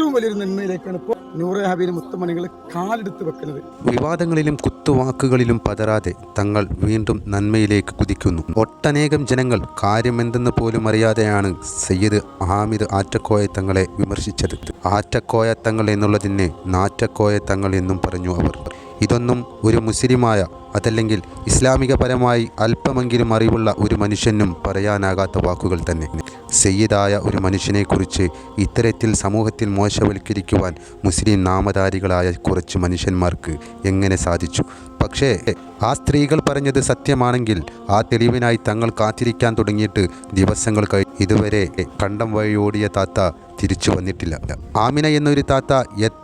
ഏറ്റവും വലിയൊരു നന്മയിലേക്കാണ് ഇപ്പോൾ നൂറെ ഹബീബ് മുത്തമണികൾ കാലെടുത്ത് വെക്കുന്നത്. വിവാദങ്ങളിലും കുത്തുവാക്കുകളിലും പതരാതെ തങ്ങൾ വീണ്ടും നന്മയിലേക്ക് കുതിക്കുന്നു. ഒട്ടനേകം ജനങ്ങൾ കാര്യമെന്തെന്ന് പോലും അറിയാതെയാണ് സയ്യിദ് ഹാമിദ് ആറ്റക്കോയ തങ്ങളെ വിമർശിച്ചത്. ആറ്റക്കോയ തങ്ങൾ എന്നുള്ളതിനെ നാറ്റക്കോയ തങ്ങൾ എന്നും പറഞ്ഞു അവർ. ഇതൊന്നും ഒരു മുസ്ലിമായ അതല്ലെങ്കിൽ ഇസ്ലാമികപരമായി അല്പമെങ്കിലും അറിവുള്ള ഒരു മനുഷ്യനും പറയാനാകാത്ത വാക്കുകൾ തന്നെ. സയ്യിദായ ഒരു മനുഷ്യനെക്കുറിച്ച് ഇത്തരത്തിൽ സമൂഹത്തിൽ മോശവൽക്കരിക്കുവാൻ മുസ്ലിം നാമധാരികളായ കുറച്ച് മനുഷ്യന്മാർക്ക് എങ്ങനെ സാധിച്ചു? പക്ഷേ ആ സ്ത്രീകൾ പറഞ്ഞത് സത്യമാണെങ്കിൽ ആ തെളിവിനായി തങ്ങൾ കാത്തിരിക്കാൻ തുടങ്ങിയിട്ട് ദിവസങ്ങൾ കഴി ഇതുവരെ കണ്ടം വഴിയോടിയ താത്ത തിരിച്ചു വന്നിട്ടില്ല. ആമിന എന്നൊരു താത്ത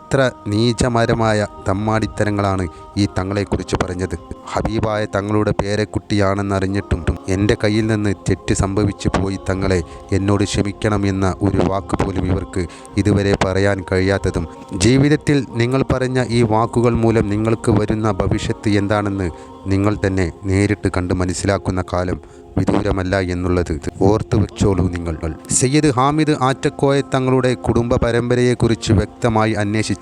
എത്ര നീചമരമായ തമ്മാടിത്തരങ്ങളാണ് ഈ തങ്ങളെക്കുറിച്ച് പറഞ്ഞത്. ഹബീബായ തങ്ങളുടെ പേരക്കുട്ടിയാണെന്നറിഞ്ഞിട്ടും എന്റെ കയ്യിൽ നിന്ന് തെറ്റ് സംഭവിച്ചു പോയി തങ്ങളെ എന്നോട് ക്ഷമിക്കണം എന്ന ഒരു വാക്ക് പോലും ഇവർക്ക് ഇതുവരെ പറയാൻ കഴിയാത്തതും. ജീവിതത്തിൽ നിങ്ങൾ പറഞ്ഞ ഈ വാക്കുകൾ മൂലം നിങ്ങൾക്ക് വരുന്ന ഭവിഷ്യത്ത് എന്താണെന്ന് നിങ്ങൾ തന്നെ നേരിട്ട് കണ്ട് മനസ്സിലാക്കുന്ന കാലം വിദൂരമല്ല എന്നുള്ളത് ഓർത്തു വെച്ചോളൂ നിങ്ങൾ. സയ്യിദ് ഹാമിദ് ആറ്റക്കോയ തങ്ങളുടെ കുടുംബ പരമ്പരയെക്കുറിച്ച് വ്യക്തമായി അന്വേഷിച്ച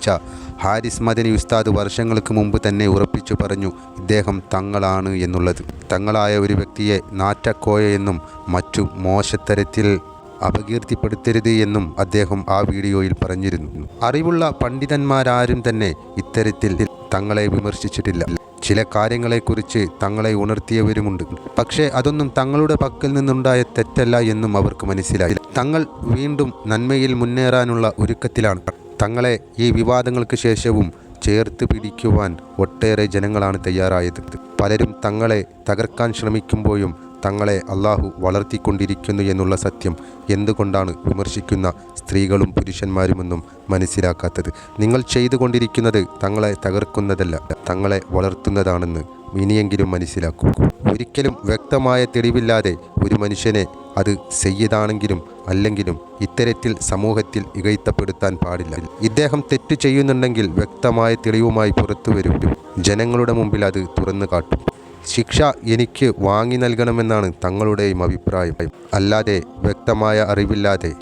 ഹാരിസ് മദനി ഉസ്താദ് വർഷങ്ങൾക്ക് മുമ്പ് തന്നെ ഉറപ്പിച്ചു പറഞ്ഞു ഇദ്ദേഹം തങ്ങളാണ് എന്നുള്ളത്. തങ്ങളായ ഒരു വ്യക്തിയെ നാറ്റക്കോയ എന്നും മറ്റു മോശത്തരത്തിൽ അപകീർത്തിപ്പെടുത്തരുത് എന്നും അദ്ദേഹം ആ വീഡിയോയിൽ പറഞ്ഞിരുന്നു. അറിവുള്ള പണ്ഡിതന്മാരാരും തന്നെ ഇത്തരത്തിൽ തങ്ങളെ വിമർശിച്ചിട്ടില്ല. ചില കാര്യങ്ങളെക്കുറിച്ച് തങ്ങളെ ഉണർത്തിയവരുമുണ്ട്. പക്ഷേ അതൊന്നും തങ്ങളുടെ പക്കൽ നിന്നുണ്ടായ തെറ്റല്ല എന്നും അവർക്ക് മനസ്സിലായി. തങ്ങൾ വീണ്ടും നന്മയിൽ മുന്നേറാനുള്ള ഒരുക്കത്തിലാണ്. തങ്ങളെ ഈ വിവാദങ്ങൾക്ക് ശേഷവും ചേർത്ത് പിടിക്കുവാൻ ഒട്ടേറെ ജനങ്ങളാണ് തയ്യാറായത്. പലരും തങ്ങളെ തകർക്കാൻ ശ്രമിക്കുമ്പോഴും തങ്ങളെ അള്ളാഹു വളർത്തിക്കൊണ്ടിരിക്കുന്നു എന്നുള്ള സത്യം എന്തുകൊണ്ടാണ് വിമർശിക്കുന്ന സ്ത്രീകളും പുരുഷന്മാരുമൊന്നും മനസ്സിലാക്കാത്തത്. നിങ്ങൾ ചെയ്തുകൊണ്ടിരിക്കുന്നത് തങ്ങളെ തകർക്കുന്നതല്ല തങ്ങളെ വളർത്തുന്നതാണെന്ന് ഇനിയെങ്കിലും മനസ്സിലാക്കൂ. ഒരിക്കലും വ്യക്തമായ തെളിവില്ലാതെ ഒരു മനുഷ്യനെ അത് സെയ്യതാണെങ്കിലും അല്ലെങ്കിലും ഇത്തരത്തിൽ സമൂഹത്തിൽ ഇകഴ്ത്തപ്പെടുത്താൻ പാടില്ല. ഇദ്ദേഹം തെറ്റ് ചെയ്യുന്നുണ്ടെങ്കിൽ വ്യക്തമായ തെളിവുമായി പുറത്തു വരും ജനങ്ങളുടെ മുമ്പിൽ അത് തുറന്നു കാട്ടും. ശിക്ഷ എനിക്ക് വാങ്ങി നൽകണമെന്നാണ് തങ്ങളുടെയും അഭിപ്രായം. അല്ലാതെ വ്യക്തമായ അറിവില്ലാതെ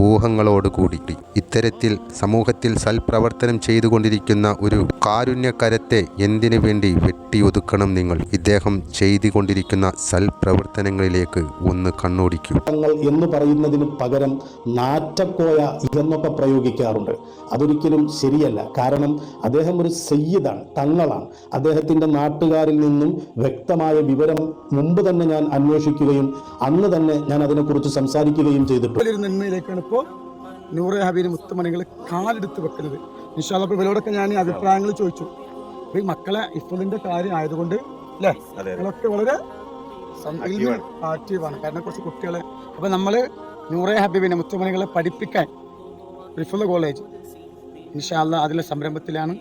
ഊഹങ്ങളോടുകൂടി ഇത്തരത്തിൽ സമൂഹത്തിൽ സൽപ്രവർത്തനം ചെയ്തുകൊണ്ടിരിക്കുന്ന ഒരു കാരുണ്യകരത്തെ എന്തിനു വേണ്ടി വെട്ടിയൊതുക്കണം നിങ്ങൾ? ഇദ്ദേഹം ചെയ്തുകൊണ്ടിരിക്കുന്ന സൽപ്രവർത്തനങ്ങളിലേക്ക് ഒന്ന് കണ്ണോടിക്കൂ. തങ്ങൾ എന്ന് പറയുന്നതിന് പകരം നാറ്റക്കോയ എന്നൊക്കെ പ്രയോഗിക്കാറുണ്ട്. അതൊരിക്കലും ശരിയല്ല. കാരണം അദ്ദേഹം ഒരു സയ്യിദാണ് തങ്ങളാണ്. അദ്ദേഹത്തിന്റെ നാട്ടുകാരിൽ നിന്നും വ്യക്തമായ വിവരം മുമ്പ് തന്നെ ഞാൻ അന്വേഷിക്കുകയും അന്ന് തന്നെ ഞാൻ അതിനെക്കുറിച്ച് സംസാരിക്കുകയും ചെയ്തിട്ടുണ്ട്. ഇപ്പോൾ നൂറെ ഹബീബ് മുത്തുമണികൾ കാലെടുത്ത് വെക്കുന്നത് നിഷാദ് അപ്പോൾ ഇവരോടൊക്കെ ഞാൻ അഭിപ്രായങ്ങൾ ചോദിച്ചു. അപ്പോൾ ഈ മക്കളെ ഇഫലിന്റെ കാര്യം ആയതുകൊണ്ട് അല്ലേ? നിങ്ങളൊക്കെ വളരെ ആക്റ്റീവാണ്. കാരണം കുറച്ച് കുട്ടികളെ അപ്പോൾ നമ്മൾ നൂറെ ഹബീബിനെ മുത്തുമണികളെ പഠിപ്പിക്കാൻ റിഫുള്ള കോളേജ്. ഇൻഷാല്ല അതിലെ സംരംഭത്തിലാണ്